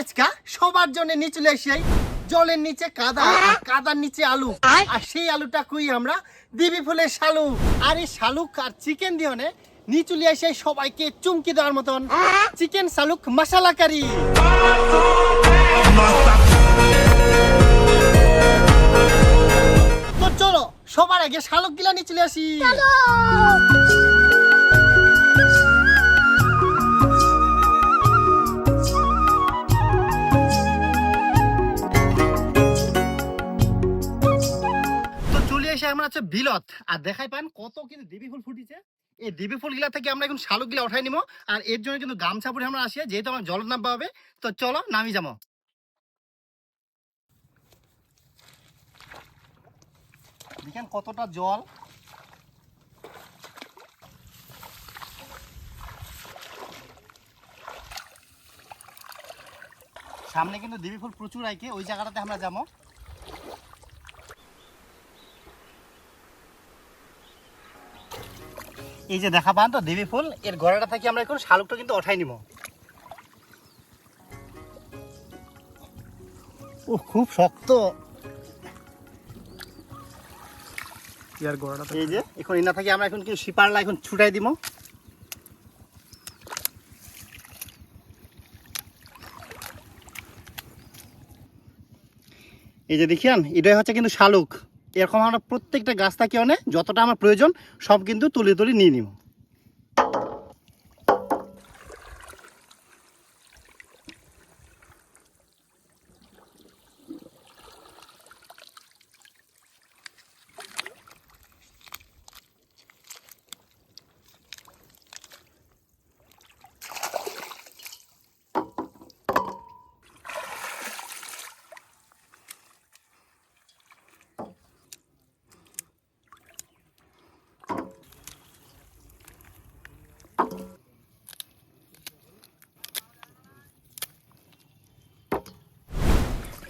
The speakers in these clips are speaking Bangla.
আজকা সবার জন্য নিয়ে চলে আসি জলের নিচে কাদা আর কাদার নিচে আলু। আর সেই আলুটা কুই আমরা দিবি ফুলের শালু। আর এই শালুক আর চিকেন দিয়ে চলে সবাইকে চুমকি দেওয়ার মতন চিকেন শালুক মশালা কারি। তো চলো সবার আগে শালুক গিলা নিয়ে চলে। আসি বিলত, আর দেখাই পান কত কিন্তু দেবী ফুল ফুটিছে। এই দেবী ফুল গিলা থেকে আমরা এখন শালুক গিলা উঠাই নিবো আর এর জন্য কিন্তু গামছা পরে আমরা যেহেতু আমার জল নামবা হবে, তো চলো নামি যাব। দেখেন কতটা জল। সামনে কিন্তু দেবী ফুল প্রচুর আইকে, ওই জায়গাটাতে আমরা যাব। এই যে দেখা পান তো দেবী ফুল এর গড়াটা থেকে আমরা এখন শালুকটা কিন্তু ওঠাই নিব। ও খুব শক্ত। ইয়ার গোড়াটা এই যে এখন এনা থেকে আমরা এখন কি শিপারলা এখন ছুটাই দিব। এই যে দেখিয়ান এটাই হচ্ছে কিন্তু শালুক। এরকম আমরা প্রত্যেকটা গাছ থাকি অনেক, যতটা আমার প্রয়োজন, সব কিন্তু তুলে তুলে নিয়ে নিব।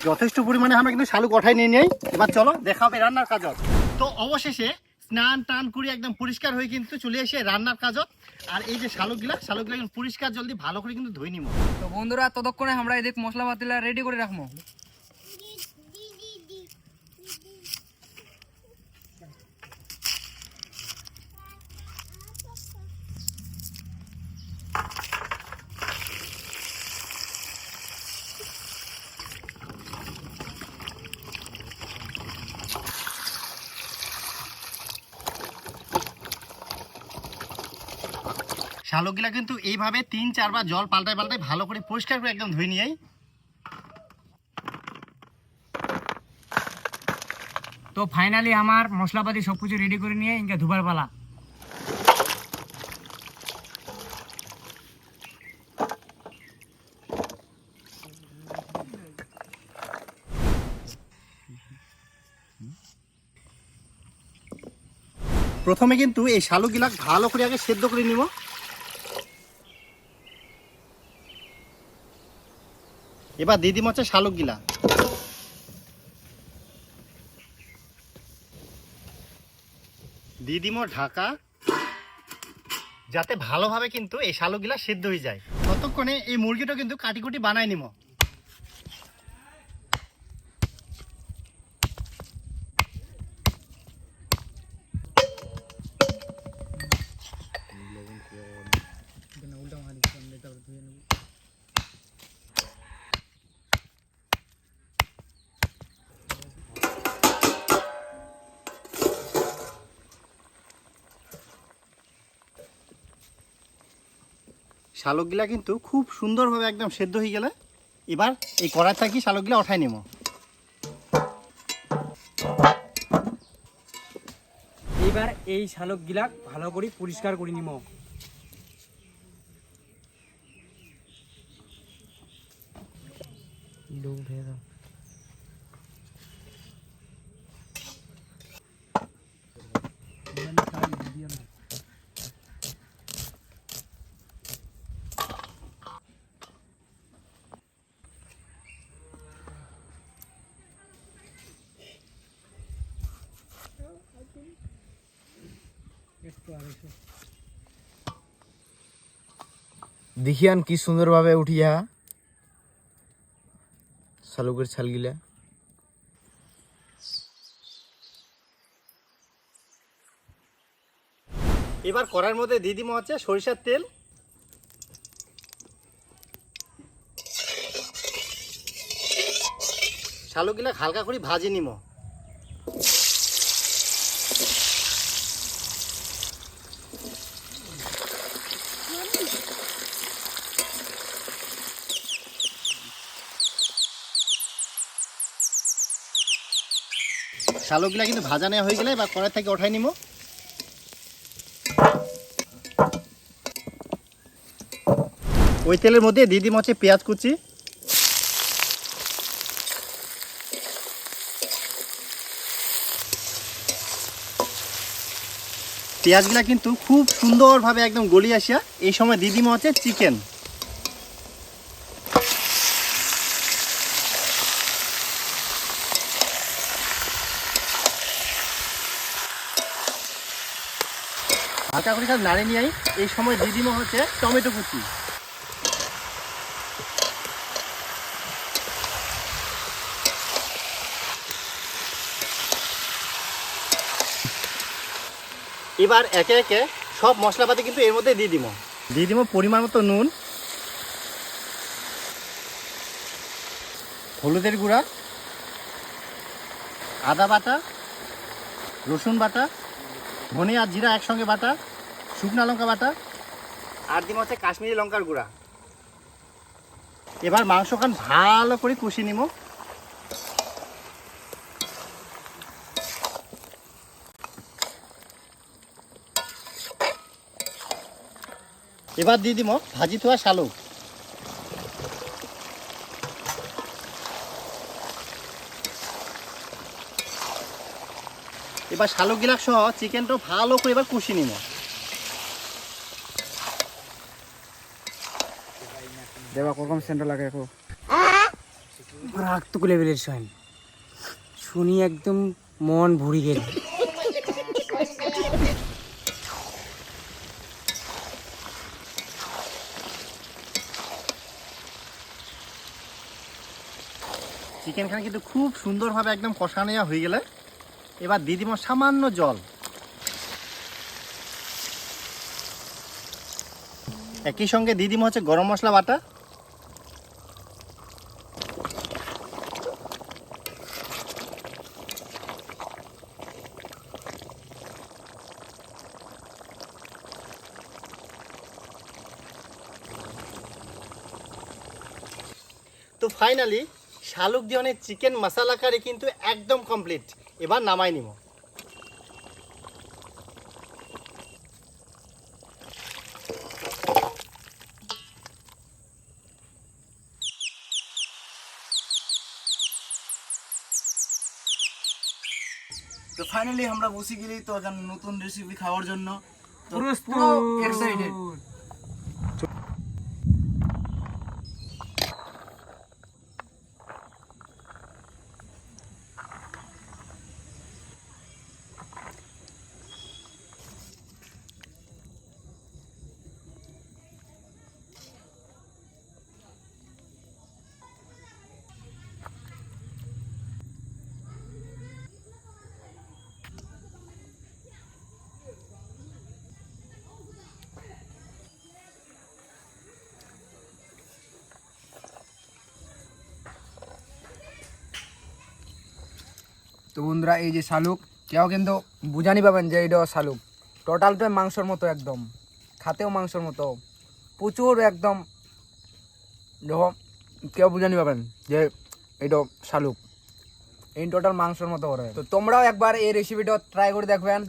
যথেষ্ট পরিমাণে আমরা কিন্তু শালুক ওঠাই নিয়ে নেই। এবার চলো, দেখা হবে রান্নার কাজত। তো অবশেষে স্নান টান করে একদম পরিষ্কার হয়ে কিন্তু চলে এসে রান্নার কাজত। আর এই যে শালুকগুলা শালুকগুলা একদম পরিষ্কার জলদি ভালো করে কিন্তু ধুই নিব তো বন্ধুরা, ততক্ষণে আমরা এদিক মশলা পাতিলা রেডি করে রাখব। শালুকগুলা কিন্তু এইভাবে তিন, চারবার জল পাল্টায় পাল্টায় ভালো করে পরিষ্কার করে একদম ধুয়ে নিয়ে তো ফাইনালি আমার মশলাপাতি সব কিছু রেডি করে নিয়ে ইনকা ধুবার পালা। প্রথমে কিন্তু এই শালুকগুলা ভালো করে আগে সেদ্ধ করে নিব। এবার দিদি হচ্ছে শালুকগুলা দিদিমো ঢাকা, যাতে ভালোভাবে কিন্তু এই শালুকগুলা সিদ্ধ হয়ে যায়। ততক্ষণে এই মুরগিটা কিন্তু কাটি কুটি বানাই শালকগুলা কিন্তু খুব সুন্দরভাবে একদম সেদ্ধ হয়ে গেলে এবার এই কড়াই থাকি শালকগুলা ওঠাই নেব। এবার এই শালক গিলাক ভালো করে পরিষ্কার করে নিব। দেখিয়ান কি সুন্দরভাবে উঠিয়া শালুকের ছালগিলা এবার কড়ার মধ্যে দিয়ে দিব হচ্ছে সরিষার তেল। শালুকগুলা হালকা করে ভাজি নিব। শালুকগুলা কিন্তু ভাজা নেওয়া হয়ে গেলে বা কড়াই থেকে ওঠাই নিব ওই তেলের মধ্যে দিয়ে দিম হচ্ছে পেঁয়াজ কুচি। পেঁয়াজগুলা কিন্তু খুব সুন্দরভাবে একদম গলি আসিয়া এই সময় দিয়ে হচ্ছে চিকেন। হালকা করে খালি নাড়ে নিয়ে এই সময় দিয়ে দিম হচ্ছে টমেটো কুচি। এবার একে একে সব মশলাপাতি কিন্তু এর মধ্যে দিয়ে দিব। দিয়ে দিব পরিমাণ মতো নুন, হলুদের গুঁড়া, আদা বাটা, রসুন বাটা ধনে আর জিরা একসঙ্গে বাটা শুকনো লঙ্কা বাটা। আর দিব হচ্ছে কাশ্মীরি লঙ্কার গুঁড়া। এবার মাংসখান ভালো করে কষিয়ে নিব এবার দিয়ে দিব ভাজি থোয়া শালুক এবার শালুক গিলাক সহ চিকেনটা ভালো করে এবার কষিয়ে নিব। দেবা কখন সেন্টার লাগে এখন লেভেলের শোন। শুনি একদম মন ভরি গেল চিকেন খান কিন্তু খুব সুন্দরভাবে একদম কষা নেওয়া হয়ে গেলে এবার দিয়ে দিব সামান্য জল। একই সঙ্গে দিয়ে দিব হচ্ছে গরম মশলা বাটা। তো ফাইনালি শালুক দিওয়ানের চিকেন মশালা কারি কিন্তু একদম কমপ্লিট এবার নামাই নিব। তো ফাইনালি আমরা বসে গেলি তো নতুন রেসিপি খাওয়ার জন্য। তো পুরো এক্সাইটেড তো বন্ধুরা, এই যে শালুক কেউ কিন্তু বুঝানি পাবেন যে এটা শালুক। টোটালটাই মাংসর মতো একদম, খাতেও মাংসর মতো। প্রচুর একদম, দেখো, কেউ বুঝানি পাবেন যে এটা শালুক। এই টোটাল মাংসর মতো করে। তো তোমরাও একবার এই রেসিপিটা ট্রাই করে দেখবেন,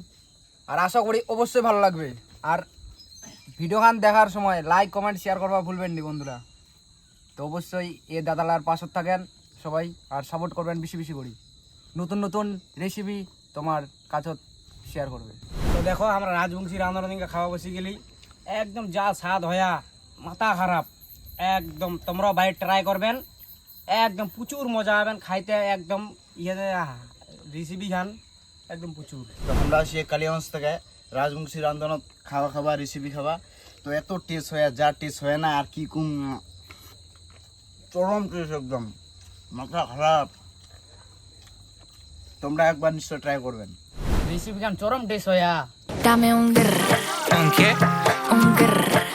আর আশা করি অবশ্যই ভালো লাগবে। আর ভিডিও খান দেখার সময় লাইক কমেন্ট শেয়ার করবা ভুলবেন নি বন্ধুরা। তো অবশ্যই এ দাদালার পাশত থাকেন সবাই, আর সাপোর্ট করবেন বেশি বেশি করি। নতুন নতুন রেসিপি তোমার কাছত শেয়ার করবে। তো দেখো আমরা রাজবংশী রান্না দিনকে খাওয়া বসে গেলি। একদম যা স্বাদ হয়া মাথা খারাপ। একদম তোমরাও বাইরে ট্রাই করবেন। একদম প্রচুর মজা হবেন খাইতে একদম ইয়ে রেসিপি খান একদম প্রচুর। তো আমরা সে কালিয়াগঞ্জ থেকে রাজবংশী রান্ধনত খাওয়া খাওয়া রেসিপি খাওয়া। তো এত টেস্ট হয় যা টেস্ট হয় না আর কি কুম চরম টেস্ট একদম। মাথা খারাপ। তোমরা একবার নিশ্চয় ট্রাই করবেন রেসিপি কাম চরম টেস্ট হয়া Dame un grr. ¿Un qué? Un grr.